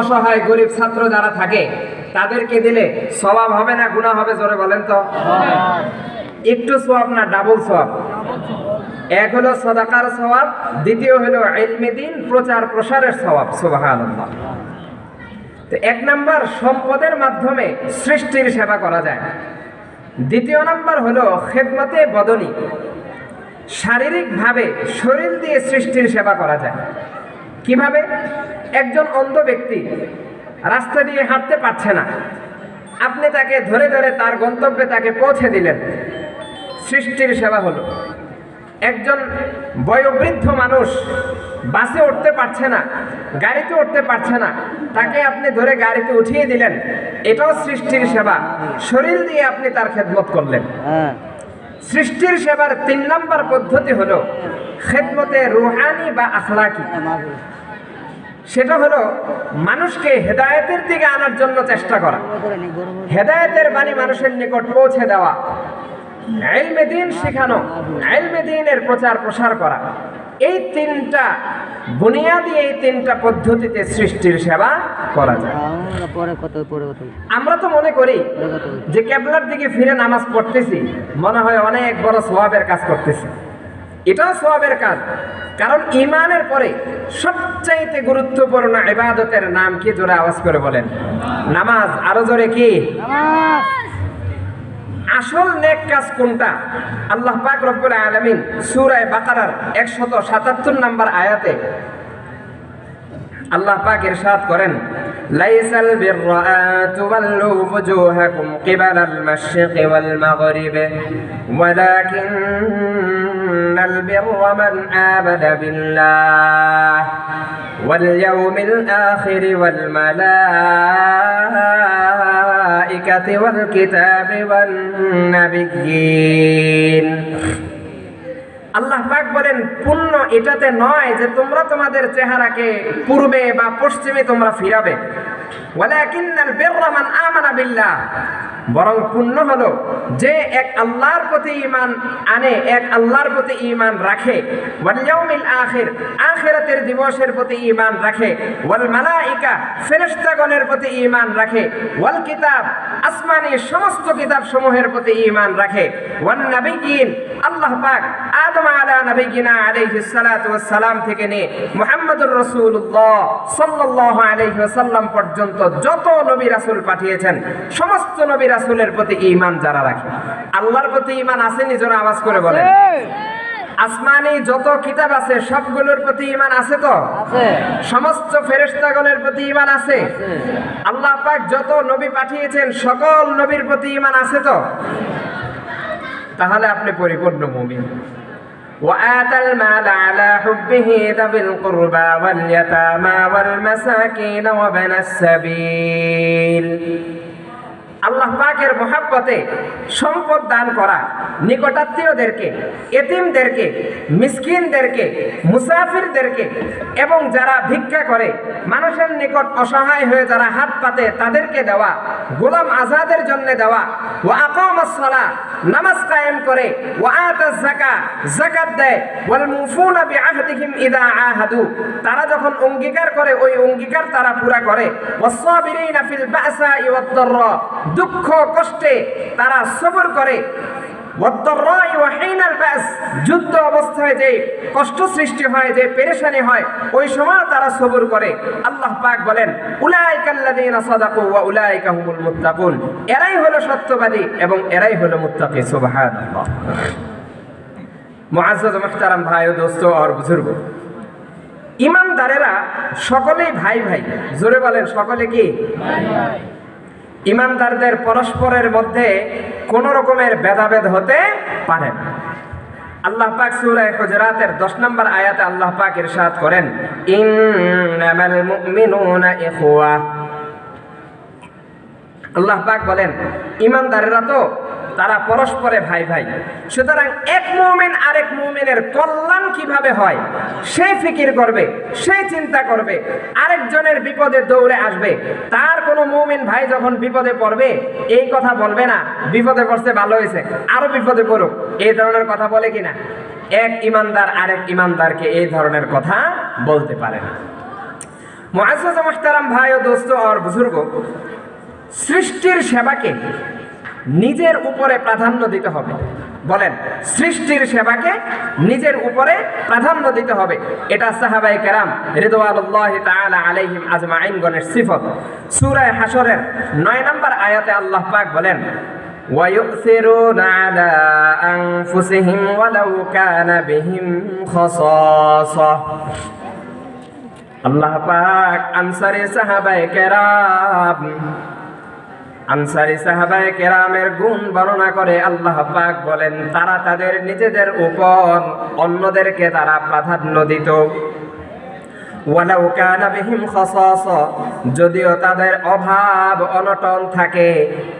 অসহায় গরিব ছাত্র যারা থাকে, তাদেরকে দিলে স্বভাব হবে না গুণা হবে, জোরে বলেন তো? একটু সোয়াব না ডাবল সোয়াব এক হলো সদাকার সওয়াব দ্বিতীয় হলো দিন, প্রচার প্রসারের সওয়াব সুবহানাল্লাহ। তো এক নাম্বার, সম্পদের মাধ্যমে সৃষ্টির সেবা করা যায়। দ্বিতীয় নাম্বার হলো খেদমতে বদনী। শারীরিকভাবে শরীর দিয়ে সৃষ্টির সেবা করা যায়। কীভাবে? একজন অন্ধ ব্যক্তি রাস্তা দিয়ে হাঁটতে পারছে না। আপনি তাকে ধরে ধরে তার গন্তব্যে তাকে পৌঁছে দিলেন। সৃষ্টির সেবা হলো। একজন বয়োবৃদ্ধ মানুষ বাসে উঠতে পারছে না গাড়িতে উঠতে পারছে না তাকে আপনি ধরে গাড়িতে উঠিয়ে দিলেন। এটাও সৃষ্টির সেবা। শরীর দিয়ে আপনি তার খেদমত করলেন। হ্যাঁ। সৃষ্টির সেবার তিন নম্বর পদ্ধতি হলো খেদমতে রুহানি বা আখলাকি। সেটা হলো মানুষকে হেদায়েতের দিকে আনার জন্য চেষ্টা করা। হেদায়েতের বাণী মানুষের নিকট পৌঁছে দেওয়া। এলমে দিন শেখানো, এলমে দিনের প্রচার প্রসার করা। এই তিনটা বুনিয়াদি এই তিনটা পদ্ধতিতে সৃষ্টির সেবা করা যায়। আমরা তো মনে করি যে কেবলার দিকে ফিরে নামাজ পড়তেছি, মনে হয় অনেক বড় সোয়াবের কাজ করতেছি। এটাও সোয়াবের কাজ। কারণ ইমানের পরে সবচাইতে গুরুত্বপূর্ণ ইবাদতের নাম কি? জোরে আওয়াজ করে বলেন। নামাজ। আরও জোরে কি? আসল নেক কাজ কোনটা? আল্লাহ পাক রব্বুল আলামিন সূরা বাকারার 177 নম্বর আয়াতে আল্লাহ পাক ইরশাদ করেন লাইসাল বিররা তুওয়াল্লু ওয়ুজুহাকুম কিবালাল মাশরিকি ওয়াল মাগরিবি ওয়ালাকিন্নাল বিল্লাহ ওয়াল ইয়াউমিল আখির ওয়াল মালাইকাতি ওয়াল কিতাবি ওয়ান নাবিয়্যিন আল্লাহ পাক বলেন, পুণ্য এটাতে নয় যে তোমরা তোমাদের চেহারাকে পূর্বে বা পশ্চিমে তোমরা ফিরাবে। ওয়ালাকিন্নাল বিররা মান আমানা বিল্লাহ। বরং পুণ্য হলো যে এক আল্লাহর প্রতি ঈমান আনে, এক আল্লাহর প্রতি ইমান রাখে। ইয়াউমিল আখির, আখিরাতের দিবসের প্রতি ইমান রাখে। ওয়াল মালাইকা, ফেরেশতাগণের প্রতি ইমান রাখে। ওয়াল কিতাব, আসমানি সমস্ত কিতাব সমূহের প্রতি ইমান রাখে। ওয়ান নাবিয়িন আল্লাহ পাক আদম আলা নবিয়িনা আলাইহিস সালাতু ওয়াস সালাম থেকে নিয়ে মুহাম্মদুর রাসূলুল্লাহ সাল্লাল্লাহু আলাইহি ওয়াসাল্লাম পর্যন্ত যত নবী রাসূল পাঠিয়েছেন, সমস্ত নবী রাসূলের প্রতি ঈমান যারা রাখে আল্লাহর প্রতি ঈমান আছে নিজের আওয়াজ করে বলেন আসমানি যত কিতাব আছে সবগুলোর প্রতি ঈমান আছে তো আছে সমস্ত ফেরেশতাগণের প্রতি ঈমান আছে আল্লাহ পাক যত নবী পাঠিয়েছেন সকল নবীর প্রতি ঈমান আছে তো তাহলে আপনি পরিপূর্ণ মুমিন وآتى المال على حبه ذوي القربى واليتامى والمساكين وابن السبيل আল্লাহ পাকের মহাব্বতে সম্পদ দান করা, নিকটাত্মীয়দেরকে, এতিমদেরকে, মিসকিনদেরকে, মুসাফিরদেরকে এবং যারা ভিক্ষা করে, মানুষের নিকট অসহায় হয়ে যারা হাত পাতে তাদেরকে দেওয়া, গোলাম আজাদের জন্য দেওয়া ও আকামাসসালা নামাজ কায়েম করে ও আতাজ জাকা জাকাত দেয়, ওয়াল মুফুনা বিআহদিহিম ইদা আহাদু। তারা যখন অঙ্গীকার করে, ওই অঙ্গীকার তারা পুরা করে ওয়াসসাবিরিনা ফিল বাসা ওয়াদ-দাররা দুঃখ, কষ্টে তারা সবর করে। যুদ্ধ অবস্থায় যে কষ্ট সৃষ্টি হয়, যে পেরেশানি হয়, ওই সময় তারা সবর করে। আল্লাহ পাক বলেন মুত্তাকুন। এরাই হলো সত্যবাদী এবং এরাই হলো মুত্তাকি, সুবহানাল্লাহ। মুআজ্জাজ ভাই ও দোস্ত আর বুজুর্গ, ইমানদারেরা সকলেই ভাই ভাই। জোরে বলেন, সকলে কি? ইমানদারদের পরস্পরের মধ্যে কোন রকমের ভেদাভেদ হতে পারে। আল্লাহ পাক সূরা হুজরাতের 10 নম্বর আয়াতে আল্লাহ পাক ইরশাদ করেন, ইন্নামাল মুমিনুনা ইখওয়া আল্লাহ পাক বলেন, ইমানদারেরা তো তারা পরস্পরে ভাই ভাই। সুতরাং এক মুমিন আরেক মুমিনের কল্যাণ কীভাবে হয়? সে ফিকির করবে সে চিন্তা করবে, আরেকজনের বিপদে দৌড়ে আসবে। তার কোনো মুমিন ভাই যখন বিপদে পড়বে, এই কথা বলবে না, বিপদে পড়ছে ভালো হয়েছে, আরও বিপদে পড়ুক। এই ধরনের কথা বলে কিনা? এক ইমানদার আরেক ইমানদারকে এই ধরনের কথা বলতে পারে না। মুহতারাম ভাই ও দোস্ত আর বুজুর্গ, সৃষ্টির সেবাকে নিজের উপরে প্রাধান্য দিতে হবে বলেন সৃষ্টির সেবাকে নিজের উপরে প্রাধান্য দিতে হবে এটা সাহাবাই কেরাম রিদওয়ানুল্লাহি তাআলা আলাইহিম আজমাইনগণের সিফত সূরা হাশরের 9 নম্বর আয়াতে আল্লাহ পাক বলেন ويؤثرون على أنفسهم ولو كان بهم خصاصة আল্লাহ পাক আনসারি সাহাবায়ে কেরাম আনসারি সাহাবায়ে কেরামের গুণ বর্ণনা করে আল্লাহ পাক বলেন, তারা তাদের নিজেদের উপর অন্যদেরকে তারা প্রাধান্য দিত। যদিও তাদের অভাব অনটন থাকে,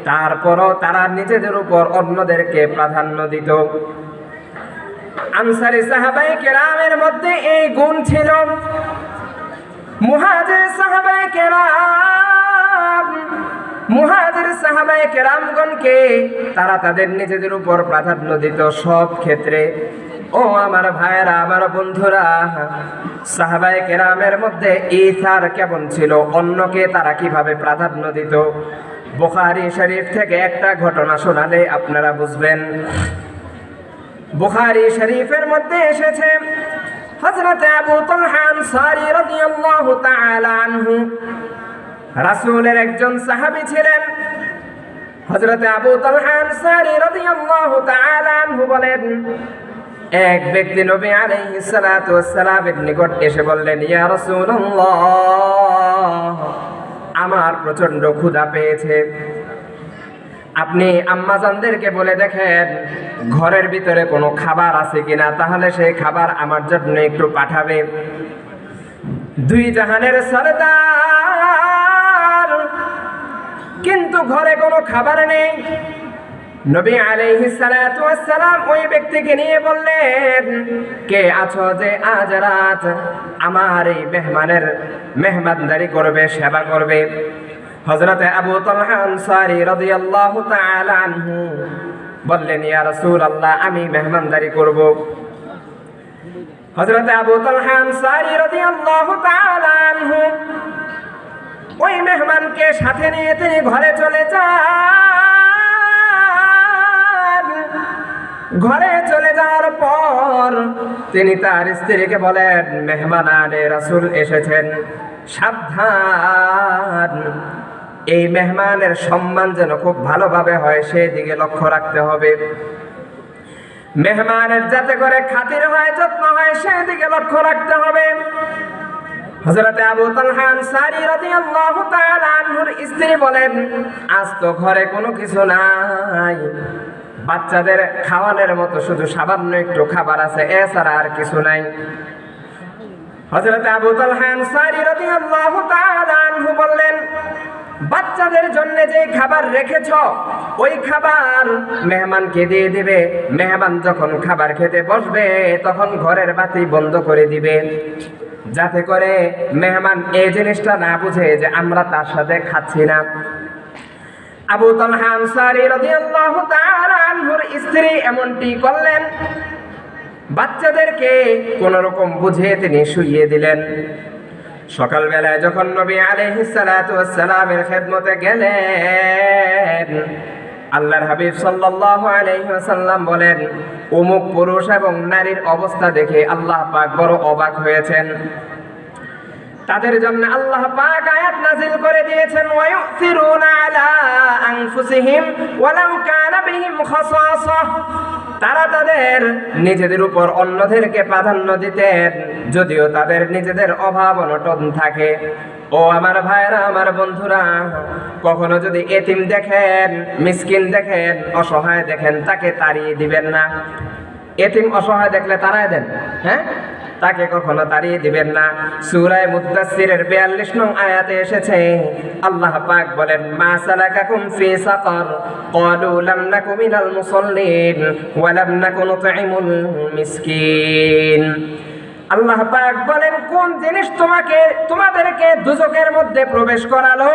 তারপরও তারা নিজেদের উপর অন্যদেরকে প্রাধান্য দিত। আনসারি সাহাবায়ে কেরামের মধ্যে এই গুণ ছিল। মুহাজির সাহাবায়ে কেরাম সাহাবায়ে কেরামগণকে, তারা তাদের নিজেদের উপর প্রাধান্য দিত সব ক্ষেত্রে। ও আমার ভাইয়েরা, আমার বন্ধুরা, সাহাবায়ে কেরামের মধ্যে ইথার কেমন ছিল? অন্যকে তারা কীভাবে প্রাধান্য দিত? বুখারী শরীফ থেকে একটা ঘটনা শোনালে আপনারা বুঝবেন। বুখারি শরীফের মধ্যে এসেছে, হযরত আবু তালহা আনসারী রাদিয়াল্লাহু তাআলা আনহু। রাসূলের একজন সাহাবী ছিলেন। হযরত আবু তালহা আনসারী রাদিয়াল্লাহু তাআলা আনহু বলেন, এক ব্যক্তি নবী আলাইহিস সালাতু ওয়াস সালামের নিকট এসে বললেন, ইয়া রাসূলুল্লাহ, আমার প্রচণ্ড ক্ষুধা পেয়েছে। আপনি আম্মাজানদেরকে বলে দেখেন, ঘরের ভিতরে কোনো খাবার আছে কিনা, তাহলে সেই খাবার আমার জন্য একটু পাঠাবে। দুই জাহানের সরদার কিন্তু ঘরে কোনো খাবার নেই। নবী আলাইহিস সালাতু ওয়াস সালাম ওই ব্যক্তিকে নিয়ে বললেন, কে আছো যে আজ রাত আমার এই মেহমানের মেহমানদারি করবে, সেবা করবে? হযরতে আবু তালহা আনসারী রাদিয়াল্লাহু তাআলা আনহু বললেন, ইয়া রাসূলুল্লাহ, আমি মেহমানদারি করব। হযরতে আবু তালহা আনসারী রাদিয়াল্লাহু তাআলা আনহু ওই মেহমানকে সাথে নিয়ে তিনি ঘরে চলে যান। ঘরে চলে যাওয়ার পর তিনি তার স্ত্রীকে বলেন মেহমান আনে রাসূল এসেছেন, সাবধান। এই মেহমানের সম্মান যেন খুব ভালোভাবে হয় সেই দিকে লক্ষ্য রাখতে হবে। মেহমানের যাতে করে খাতির হয়, যত্ন হয় সেই দিকে লক্ষ্য রাখতে হবে। হযরতে আবু তালহা আনসারী রাদিয়াল্লাহু তাআলা আনহুর স্ত্রী বলেন, আজ তো ঘরে কোনো কিছু নাই। বাচ্চাদের খাওয়ানোর মতো শুধু সামান্য একটু খাবার আছে এছাড়া আর কিছু নাই। হযরত আবু তালহা আনসারী রাদিয়াল্লাহু তাআলা আনহু বললেন, বাচ্চাদের জন্য যে খাবার রেখেছ, ওই খাবার মেহমানকে দিয়ে দিবে। মেহমান যখন খাবার খেতে বসবে, তখন ঘরের বাতি বন্ধ করে দিবে। যাতে করে মেহমান এই জিনিসটা না বুঝে যে আমরা তার সাথে খাচ্ছি না। আবু তালহা রাদিয়াল্লাহু তাআলা আনহুর স্ত্রী এমনটি করলেন। বাচ্চাদেরকে কোন রকম বুঝিয়ে তিনি শুইয়ে দিলেন। সকালবেলায় যখন নবী আলাইহিস সালাতু ওয়াস সালামের খেদমতে গেলেন আল্লাহর হাবিব সাল্লাল্লাহু আলাইহি ওয়াসাল্লাম বলেন, অমুক পুরুষ এবং নারীর অবস্থা দেখে আল্লাহ পাক বড় অবাক হয়েছেন। তাদের জন্য আল্লাহ পাক আয়াত নাযিল করে দিয়েছেন ওয়ায়ুসিরুনা আলা আনফুসিহিম ওয়ালাউ কানা বিহিম খাসাসা। তারা তাদের নিজেদের উপর অন্যদেরকে প্রাধান্য দিতেন, যদিও তাদের নিজেদের অভাব অনটন থাকে। ও আমার ভাইরা আমার বন্ধুরা, কখনো যদি এতিম দেখেন, মিসকিন দেখেন, অসহায় দেখেন, তাকে তাড়িয়ে দিবেন না। এতিম অসহায় দেখলে তারাই দেন হ্যাঁ? তাকে কখনো তাড়িয়ে দিবেন না। সুরায় মুদাসসিরের 42 নং আয়াতে এসেছে, আল্লাহ পাক বলেন, মা সালাকাকুম ফি সাকার। ক্বালু লাম নাকু মিনাল মুসাল্লিন, ওয়া লাম নাকু নুতঈমুল মিসকিন। আল্লাহ পাক বলেন, কোন জিনিস তোমাকে, তোমাদেরকে দুজকের মধ্যে প্রবেশ করালো?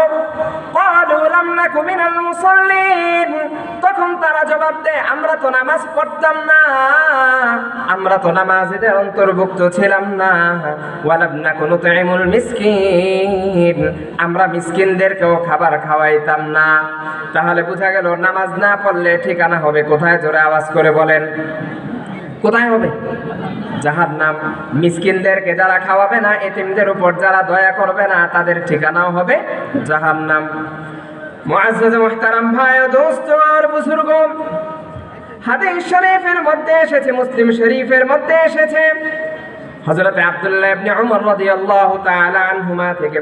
তখন তারা জবাব দেয়, আমরা তো নামাজ পড়তাম না, আমরা তো নামাজেদের অন্তর্ভুক্ত ছিলাম না। ওয়ালাম নাকু নুতঈমুল মিসকিন। আমরা মিসকিনদেরকেও খাবার খাওয়াইতাম না। তাহলে বোঝা গেল, নামাজ না পড়লে ঠিকানা হবে। কোথায়? জোরে আওয়াজ করে বলেন। কোথায় হবে? যাহার নাম। মিসকিনদেরকে যারা খাওয়াবে না, এতিমদের উপর যারা দয়া করবে না, তাদের ঠিকানাও হবে যাহার নাম। শরীফের মধ্যে এসেছে, মুসলিম শরীফের মধ্যে এসেছে। থেকে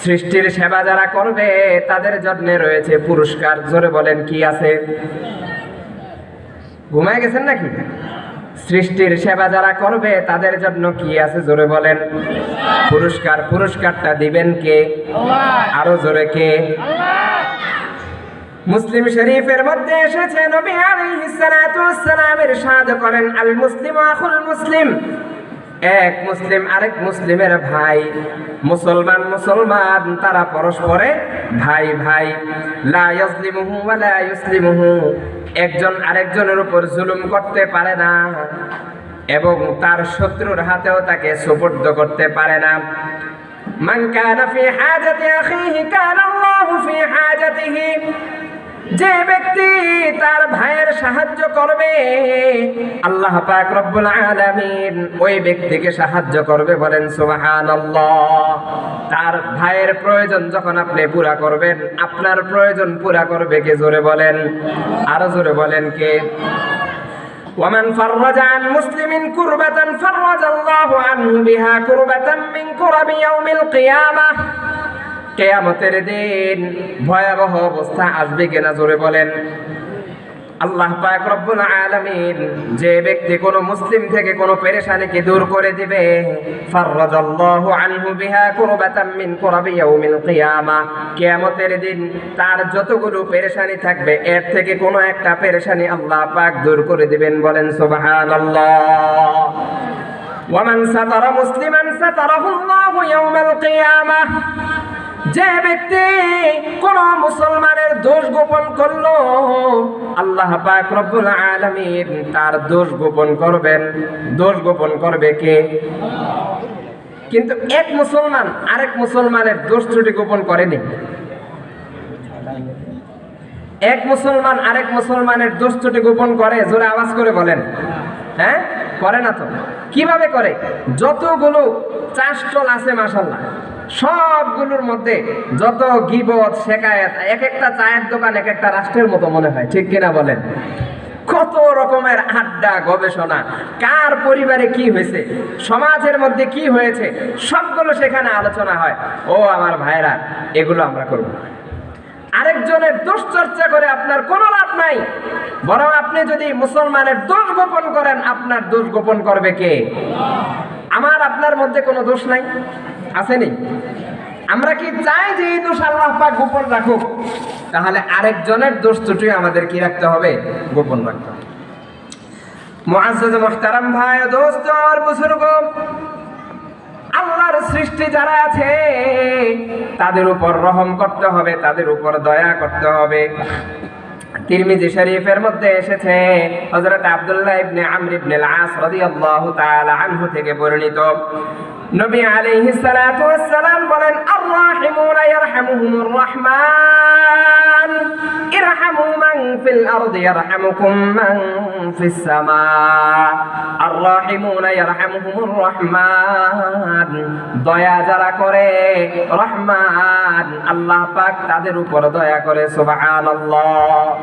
সৃষ্টির সেবা যারা করবে, তাদের জন্য রয়েছে পুরস্কার। জোরে বলেন, কি আছে? ঘুমায় গেছেন নাকি? সৃষ্টির সেবা যারা করবে, তাদের জন্য কি আছে? জোরে বলেন। পুরস্কার, পুরস্কারটা দিবেন কে? আরও জোরে কে? মুসলিম শরীফের মধ্যে এসেছে নবী আলাইহিস সালাতু ওয়াস সালামের সাদ করেন আল মুসলিম আখুল মুসলিম। এক মুসলিম, আরেক মুসলিমের ভাই। মুসলমান মুসলমান, তারা পরস্পরে ভাই ভাই। লা ইয়াজলিমুহু ওয়া লা একজন আরেকজনের উপর জুলুম করতে পারে না এবং তার শত্রুর হাতেও তাকে সুপর্দ করতে পারে না। মান কানা ফি হাজাতি আখিহি, কানা ফি হাজাতিহি। যে ব্যক্তি তার ভাইয়ের সাহায্য করবে আল্লাহ পাক রব্বুল আলামিন ওই ব্যক্তিকে সাহায্য করবে বলেন সুবহানাল্লাহ তার ভাইয়ের প্রয়োজন যখন আপনি পুরা করবেন আপনার প্রয়োজন পুরা করবে কে জোরে বলেন আরো জোরে বলেন কে ومن فرج عن مسلم كربة فرج الله عنه بها كربة من كرب يوم القيامة কেয়ামতের দিন ভয়াবহ অবস্থা আসবে কিনা জোরে বলেন। আল্লাহ পাক রব্বুল আলামিন যে ব্যক্তি কোনো মুসলিম থেকে কোনো পেরেশানিকে দূর করে দিবে, ফাররাজাল্লাহু আনহু বিহা কুরবাতাম মিন কুরাবি ইয়াউমিল কিয়ামা। কিয়ামতের দিন তার যতগুলো পেরেশানি থাকবে, এর থেকে কোনো একটা পেরেশানি আল্লাহ পাক দূর করে দিবেন বলেন সুবহানাল্লাহ। ওয়ামান সাতারা মুসলিমান সাতারাহু আল্লাহু ইয়াউমাল কিয়ামা। যে ব্যক্তি কোন মুসলমানের দোষ গোপন করল, আল্লাহ পাক রব্বুল আলামিন তার দোষ গোপন করবেন। দোষ গোপন করবে কে? কিন্তু এক মুসলমান আরেক মুসলমানের দোষ ত্রুটি গোপন করেনি। এক মুসলমান আরেক মুসলমানের দোষ ত্রুটি গোপন করে, জোরে আওয়াজ করে বলেন। হ্যাঁ? করে না তো। কীভাবে করে? যতগুলো চাষটল আছে মাসাল্লাহ সবগুলোর মধ্যে যত গিবত শেখায়ত এক একটা চায়ের দোকান, এক একটা রাষ্ট্রের মতো মনে হয়, ঠিক কিনা বলেন? কত রকমের আড্ডা, গবেষণা, কার পরিবারে কি হয়েছে, সমাজের মধ্যে কি হয়েছে, সবগুলো সেখানে আলোচনা হয়। ও আমার ভাইরা, এগুলো আমরা করব। আরেকজনের দোষ চর্চা করে আপনার কোনো লাভ নাই। বরং আপনি যদি মুসলমানের দোষ গোপন করেন, আপনার দোষ গোপন করবে কে? আমার আপনার মধ্যে কোনো দোষ নাই? আসেনি? আমরা কি চাই যে এই দোষ আল্লাহ পাক গোপন রাখুক? তাহলে আরেকজনের দোষ ত্রুটি আমাদের কি রাখতে হবে, গোপন রাখতে হবে। ভাই আল্লাহর সৃষ্টি যারা আছে, তাদের উপর রহম করতে হবে, তাদের উপর দয়া করতে হবে। তিরমিজি শরীফের মধ্যে এসেছে, হযরত আব্দুল্লাহ ইবনে আমর ইবনে আল-আস রাদিয়াল্লাহু তাআলা আনহু থেকে বর্ণিত। নবী আলাইহিস সালাতু ওয়াস সালাম বলেন, আর-রাহিমুনা ইয়ারহামুহুমুর রাহমান। ইরহামু মান ফিল আরদি ইয়ারহামুকুম মান ফিস সামা। আর-রাহিমুনা ইয়ারহামুহুমুর রাহমান। দয়া যারা করে, রহমান। আল্লাহ পাক তাদের উপর দয়া করে, সুবহানাল্লাহ।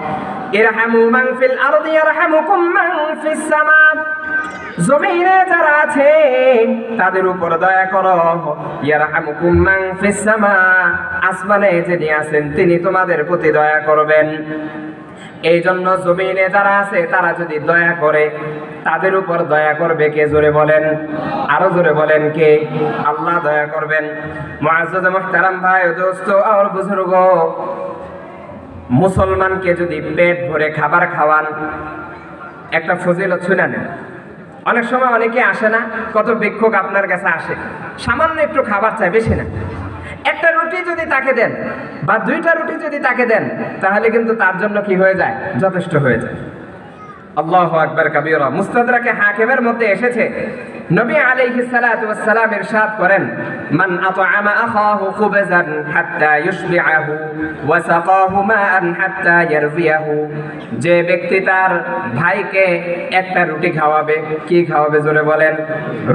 ইরহামু মান ফিল আরদি ইয়ারহামুকুম মান ফিস সামা। জমিনে যারা আছে, তাদের উপর দয়া করো। ইয়ারহামুকুম মান ফিস সামা, আসমানে যিনি আছেন, তিনি তোমাদের প্রতি দয়া করবেন। এই জন্য জমিনে যারা আছে, তারা যদি দয়া করে, তাদের উপর দয়া করবে কে? জোরে বলেন। আরও জোরে বলেন কে? আল্লাহ দয়া করবেন। মুআজ্জাজ মুহতারাম ভাই দোস্ত আর বুজুর্গ, মুসলমানকে যদি পেট ভরে খাবার খাওয়ান, একটা ফজিলত শুনে নেন। অনেক সময় অনেকে আসে না, কত ভিক্ষুক আপনার কাছে আসে। সামান্য একটু খাবার চাই, বেশি না। একটা রুটি যদি তাকে দেন বা দুইটা রুটি যদি তাকে দেন, তাহলে কিন্তু তার জন্য কি হয়ে যায়? যথেষ্ট হয়ে যায়। আল্লাহ আকবার কাবিরা। মুস্তাদরাকে হাকিমের মধ্যে এসেছে। নবী আলাইহি সালাতু ওয়াসসালাম ইরশাদ করেন, মান আতআমা আখাহু খুবজান হাত্তা ইউশবিআহু ওয়া সাকাহু মাআন হাত্তা ইয়ারবিয়াহু যে ব্যক্তি তার ভাইকে একটা রুটি খাওয়াবে, কি খাওয়াবে জোরে বলেন?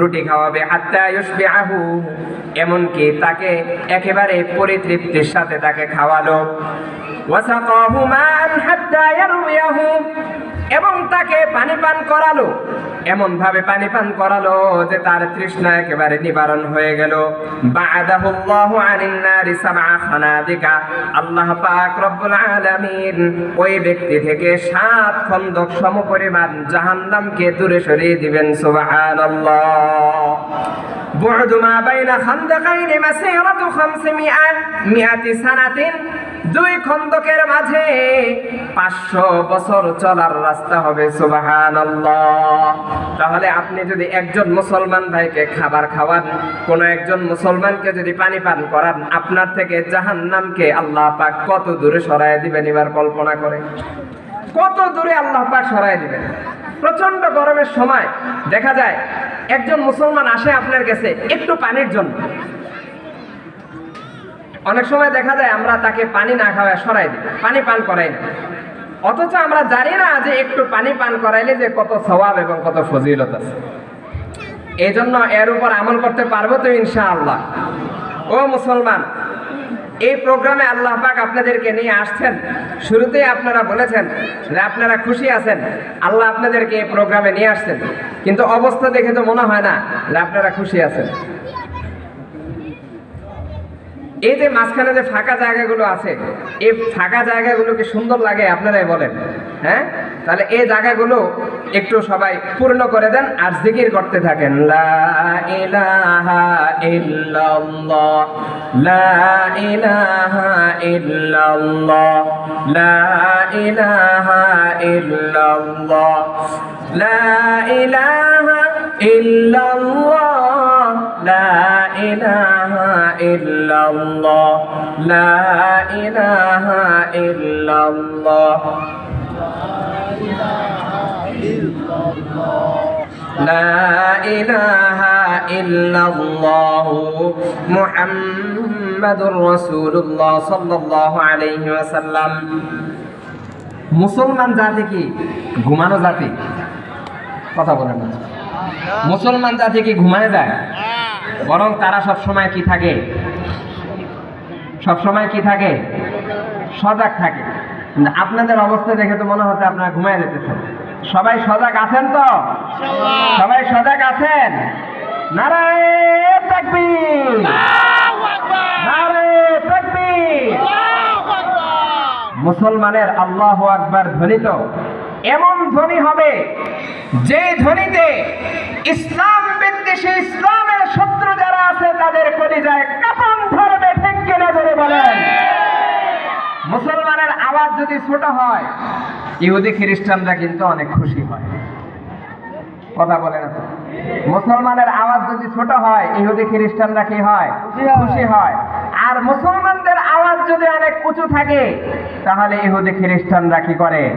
রুটি খাওয়াবে হাত্তা ইউশবিআহু। এমনকি তাকে একেবারে পরিতৃপ্তির সাথে তাকে খাওয়ালো। ওয়া সাকাহু মাআন হাত্তা ইয়ারবিয়াহু এবং তাকে পানি পান করালো। এমন ভাবে পানি পান করালো যে তার তৃষ্ণা একেবারে নিবারণ হয়ে গেল। আল্লাহ পাক রব্বুল আলামিন ওই ব্যক্তি থেকে সাত খন্দক সমপরিমাণ জাহান্নামকে দূরে সরিয়ে দিবেন। সুবহানাল্লাহ। বু'দু মা বাইনা খান্দকাইনি মাসিরাতু 500 মিয়াতি সানাতিন। দুই খন্দকের মাঝে পাঁচশো বছর চলার রাস্তা হবে সুবাহান তাহলে আপনি যদি একজন মুসলমান ভাইকে খাবার খাওয়ান, কোন একজন মুসলমানকে যদি পানি পান করান, আপনার থেকে জাহান্নামকে আল্লাহ পাক কত দূরে সরায় দিবেন এবার কল্পনা করে। কত দূরে আল্লাহ পাক সরায় দিবেন। প্রচণ্ড গরমের সময় দেখা যায়, একজন মুসলমান আসে আপনার কাছে একটু পানির জন্য। অনেক সময় দেখা যায় আমরা তাকে পানি না খাওয়ায় সরাই দিই, পানি পান করাই না। অথচ আমরা জানি না যে একটু পানি পান করাইলে যে কত স্বভাব এবং কত ফজিলত আছে। এই জন্য এর উপর আমল করতে পারব তো ইনশাআল্লাহ। ও মুসলমান, এই প্রোগ্রামে আল্লাহ পাক আপনাদেরকে নিয়ে আসছেন। শুরুতেই আপনারা বলেছেন যে আপনারা খুশি আছেন, আল্লাহ আপনাদেরকে এই প্রোগ্রামে নিয়ে আসছেন। কিন্তু অবস্থা দেখে তো মনে হয় না যে আপনারা খুশি আছেন। এই যে মাঝখানে যে ফাঁকা জায়গাগুলো আছে, এই ফাঁকা জায়গাগুলো কি সুন্দর লাগে, আপনারাই বলেন হ্যাঁ? তাহলে এই জায়গাগুলো একটু সবাই পূর্ণ করে দেন আর জিকির করতে থাকেন। লা ইলাহা ইল্লাল্লাহ, লা ইলাহা ইল্লাল্লাহ, লা ইলাহা ইল্লাল্লাহ, লা লা ইলাহা ইল্লাল্লাহ লা ইলাহা ইল্লাল্লাহ لا إله إلا الله محمد رسول الله صلى الله عليه وسلم মুসলমান জাতি কি ঘুমানো জাতি কথা বলেন না মুসলমান জাতি কি ঘুমায় যায়? বরং তারা সব সময় কি থাকে? সব সময় কি থাকে? সজাগ থাকে। আপনাদের অবস্থা দেখে তো মনে হচ্ছে আপনারা ঘুমায় যেতেছেন। সবাই সজাগ আছেন তো? সবাই সজাগ আছেন? মুসলমানের আল্লাহ আকবার ধ্বনি তো এমন ধ্বনি হবে যে ধ্বনিতে ইসলাম বিদ্বেষী ইসলামের শত্রু যারা আছে তাদের কলিজায় কাপন ধরবে ঠিক কিনা ধরে বলেন? মুসলমানের আওয়াজ যদি ছোট হয় ইহুদি খ্রিস্টানরা কিন্তু অনেক খুশি হয়। কথা বলে না। মুসলমানের আওয়াজ যদি ছোট হয় ইহুদি খ্রিস্টানরা কি হয়। খুশি হয়। আর মুসলমানদের আওয়াজ যদি অনেক উঁচু থাকে তাহলে ইহুদি খ্রিস্টানরা কি করে?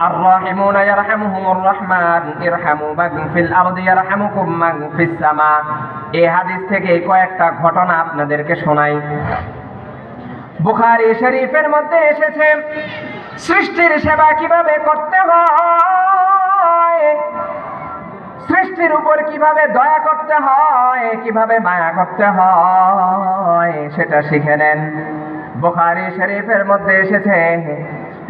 রাহিমুনা ইয়ারহামুহুমুর রহমান ইরহামু মান ফিল আরদি ইয়ারহামুকুম মান ফিস সামা এই হাদিস থেকে কয়েকটা ঘটনা আপনাদেরকে শোনাই। বুখারী শরীফের মধ্যে এসেছে, সৃষ্টির সেবা কীভাবে করতে হয়? সৃষ্টির উপর কীভাবে দয়া করতে হয়? কীভাবে মায়া করতে হয়? সেটা শিখে নেন। বুখারী শরীফের মধ্যে এসেছে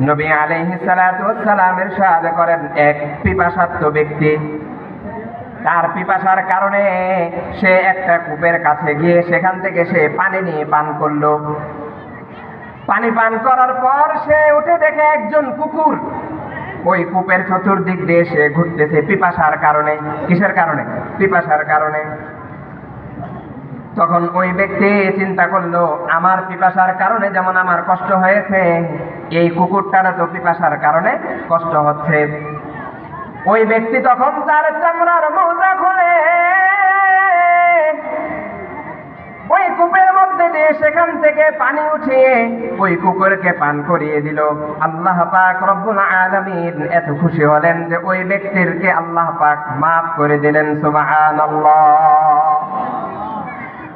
নবী আলাইহিস সালাতু ওয়াস সালাম ইরশাদ করেন এক পিপাসার্ত ব্যক্তি। তার পিপাসার কারণে সে একটা কূপের কাছে গিয়ে সেখান থেকে সে পানি নিয়ে পান করল। পানি পান করার পর সে উঠে দেখে একজন কুকুর। ওই কূপের চতুর্দিক দিয়ে সে ঘুরতেছে পিপাসার কারণে। কিসের কারণে? পিপাসার কারণে। তখন ওই ব্যক্তি চিন্তা করল, আমার পিপাসার কারণে যেমন আমার কষ্ট হয়েছে এই কুকুরটারও তো পিপাসার কারণে কষ্ট হচ্ছে। ওই ব্যক্তি তখন তার চামড়ার মৌজা খুলে। ওই কূপের মধ্যে দিয়ে সেখান থেকে পানি উঠিয়ে ওই কুকুরকে পান করিয়ে দিল। আল্লাহ পাক রব্বুল আলামিন এত খুশি হলেন যে ওই ব্যক্তিরকে আল্লাহ পাক মাফ করে দিলেন। সুবহানাল্লাহ।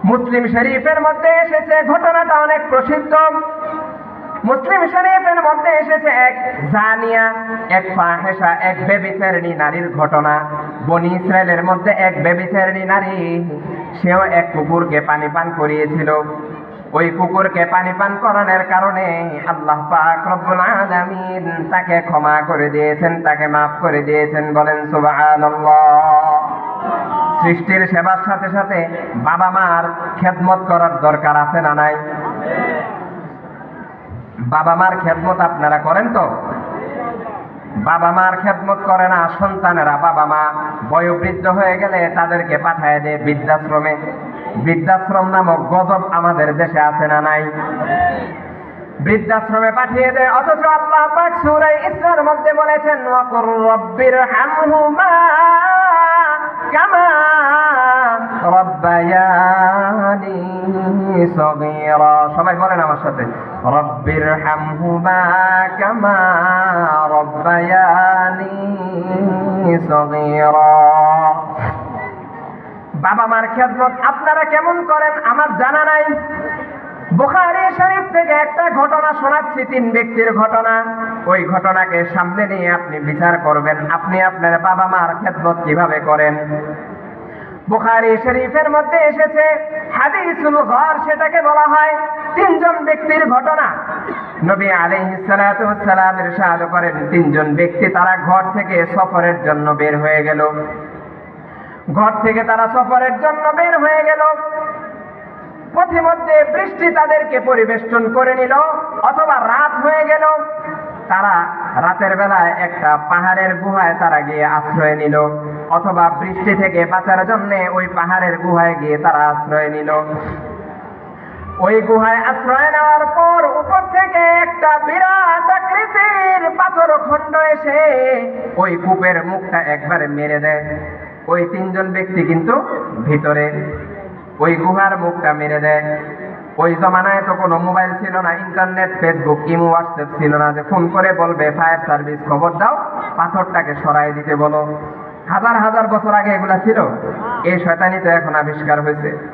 মুসলিম শরীফের মধ্যে এসেছে। ঘটনাটা অনেক প্রসিদ্ধ। মুসলিম শরীফের মধ্যে এসেছে এক জানিয়া, এক ফাহেসা এক বেবিচারিণী নারীর ঘটনা। বনি ইসরায়েলের মধ্যে এক বেবিচারিণী নারী, সেও এক কুকুরকে পানি পান করিয়েছিল। ওই কুকুরকে পানি পান করানোর কারণে আল্লাহ পাক রব্বুল আলামিন তাকে ক্ষমা করে দিয়েছেন, তাকে মাফ করে দিয়েছেন, বলেন সুবহানাল্লাহ। সৃষ্টির সেবার সাথে সাথে বাবা মার খেদমত করার দরকার আছে না নাই? বাবা মার খেদমত আপনারা করেন তো? বাবা মার খেদমত করে না সন্তানেরা। বাবা মা বয়োবৃদ্ধ হয়ে গেলে তাদেরকে পাঠায় দেয় বৃদ্ধাশ্রমে। বৃদ্ধাশ্রম নামক গজব আমাদের দেশে আছে না নাই? বৃদ্ধাশ্রমে পাঠিয়ে দেয়, অথচ আল্লাহ পাক সূরা ইসরার মধ্যে বলেছেন, ওয়াকুর রব্বির হামহুমা কামা সবাই বলেন আমার সাথে রব্বির হামহুমা কামা রব্বায়ানি সগীরা। বাবা মার খেদমত আপনারা কেমন করেন আমার জানা নাই। বুখারি শরীফ থেকে একটা ঘটনা শোনাচ্ছি, তিন ব্যক্তির ঘটনা। ওই ঘটনাকে সামনে নিয়ে আপনি বিচার করবেন। আপনি আপনার বাবা মার খেদমত কীভাবে করেন? বুখারি শরীফের মধ্যে এসেছে, হাদিসুল ঘর সেটাকে বলা হয় তিনজন ব্যক্তির ঘটনা। নবী আলাইহিস সালাতু ইরশাদ করেন, তিনজন ব্যক্তি তারা ঘর থেকে সফরের জন্য বের হয়ে গেল। ঘর থেকে তারা সফরের জন্য বের হয়ে গেল। পথিমধ্যে বৃষ্টি তাদেরকে পরিবেষ্টন করে নিল, অথবা রাত হয়ে গেল। তারা রাতের বেলায় একটা পাহাড়ের গুহায় তারা গিয়ে আশ্রয় নিল। অথবা বৃষ্টি থেকে বাঁচার জন্য ওই পাহাড়ের গুহায় গিয়ে তারা আশ্রয় নিল। ওই গুহায় আশ্রয় নেওয়ার পর উপর থেকে একটা বিরাট আকৃতির পাথর খণ্ড এসে ওই কূপের মুখটা একবারে মেরে দেয়। ওই তিনজন ব্যক্তি কিন্তু ভিতরে ওই গুহার মুখটা মেরে দেয়। ওই জমানায় তো কোনো মোবাইল ছিল না, ইন্টারনেট, ফেসবুক, ইমো, হোয়াটসঅ্যাপ ছিল না যে ফোন করে বলবে, ফায়ার সার্ভিস খবর দাও, পাথরটাকে সরাই দিতে বলো। হাজার হাজার বছর আগে এগুলা ছিল। এই শয়তানি তো এখন আবিষ্কার হয়েছে।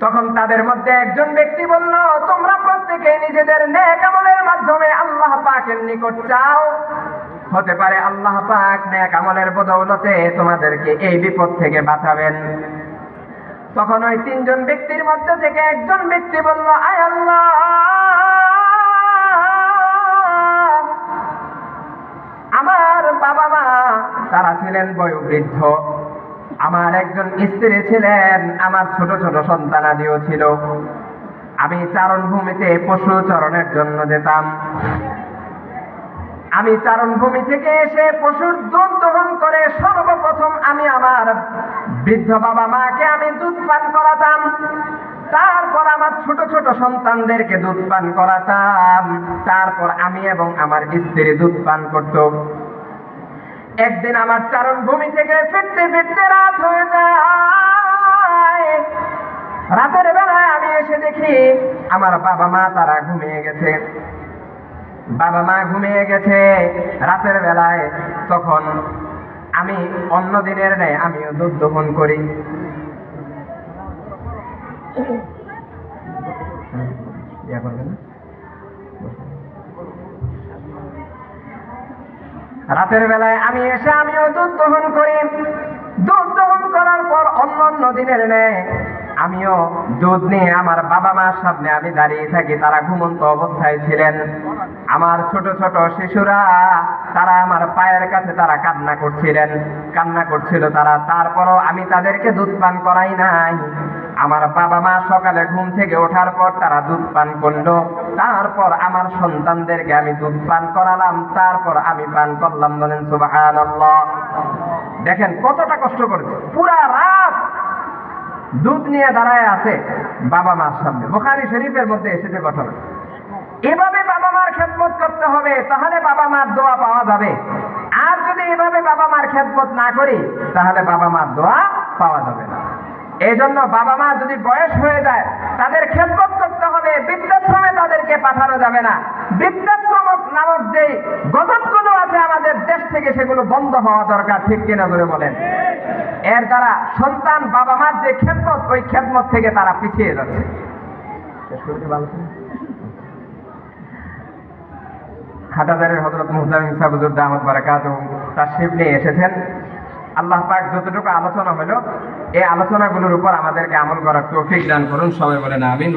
তখন তাদের মধ্যে একজন ব্যক্তি বলল তোমরা প্রত্যেকে নিজেদের নেক আমলের মাধ্যমে আল্লাহ পাকের নিকট চাও। হতে পারে আল্লাহ পাক নেক আমলের বদৌলতে তোমাদেরকে এই বিপদ থেকে বাঁচাবেন। তখন ওই তিনজন ব্যক্তির মধ্যে থেকে একজন ব্যক্তি বলল আয় আল্লাহ! আমার বাবা মা, তারা ছিলেন বয়োবৃদ্ধ। আমার একজন স্ত্রী ছিলেন, আমার ছোট ছোট সন্তানাদিও ছিল। আমি চারণ ভূমিতে পশু চরণের জন্য যেতাম। আমি চারণ ভূমি থেকে এসে পশুর দুধ দহন করে সর্বপ্রথম আমি আমার বৃদ্ধ বাবা মাকে আমি দুধ পান করাতাম। তারপর আমার ছোট ছোট সন্তানদেরকে দুধ পান করাতাম। তারপর আমি এবং আমার স্ত্রী দুধ পান করত। একদিন আমার চারণ ভূমি থেকে ফিরতে ফিরতে রাত হয়ে যায়। রাতের বেলায় আমি এসে দেখি আমার বাবা মা তারা ঘুমিয়ে গেছে। বাবা মা ঘুমিয়ে গেছে। রাতের বেলায় তখন আমি অন্য দিনের নেই আমিও দুধ দহন করি। রাতের বেলায় আমি এসে আমিও দুধ দহন করি। দুধ দহন করার পর অন্য অন্য দিনের নেয় আমিও দুধ নিয়ে আমার বাবা মার সামনে আমি দাঁড়িয়ে থাকি। তারা ঘুমন্ত অবস্থায় ছিলেন। আমার ছোট ছোট শিশুরা তারা আমার পায়ের কাছে তারা কান্না করছিলেন, কান্না করছিল তারা। তারপরও আমি তাদেরকে দুধ পান করাই নাই। আমার বাবা মা সকালে ঘুম থেকে ওঠার পর তারা দুধ পান করল। তারপর আমার সন্তানদেরকে আমি দুধ পান করালাম। তারপর আমি পান করলাম, বলেন সুবহানাল্লাহ। দেখেন কতটা কষ্ট করেছে। পুরা রাত দুধ নিয়ে দাঁড়ায় আছে বাবা মার সামনে। বোখারি শরীফের মধ্যে এসেছে ঘটনা। এভাবে মার খেদমত করতে হবে, তাহলে বাবা মার দোয়া পাওয়া যাবে। আর যদি এভাবে বাবা মার খেদমত না করি, তাহলে বাবা মার দোয়া পাওয়া যাবে না। এই জন্য বাবা মা যদি বয়স হয়ে যায়, তাদের খেদমত করতে হবে, বৃদ্ধাশ্রমে তাদেরকে পাঠানো যাবে না। বৃদ্ধাশ্রম নামক যে গজবগুলো আছে আমাদের দেশ থেকে, সেগুলো বন্ধ হওয়া দরকার, ঠিক কিনা করে বলেন? এর দ্বারা সন্তান বাবা মার যে খেদমত, ওই খেদমত থেকে তারা পিছিয়ে যাচ্ছে। হাটাজারের হজরত মুহতামিম সাহুজুর দাহমদ বারাকাত শিব নিয়ে এসেছেন। আল্লাহ পাক যতটুকু আলোচনা হলো, এই আলোচনাগুলোর উপর আমাদেরকে আমল করার তৌফিক দান করুন। সবাই বলেন আমিন।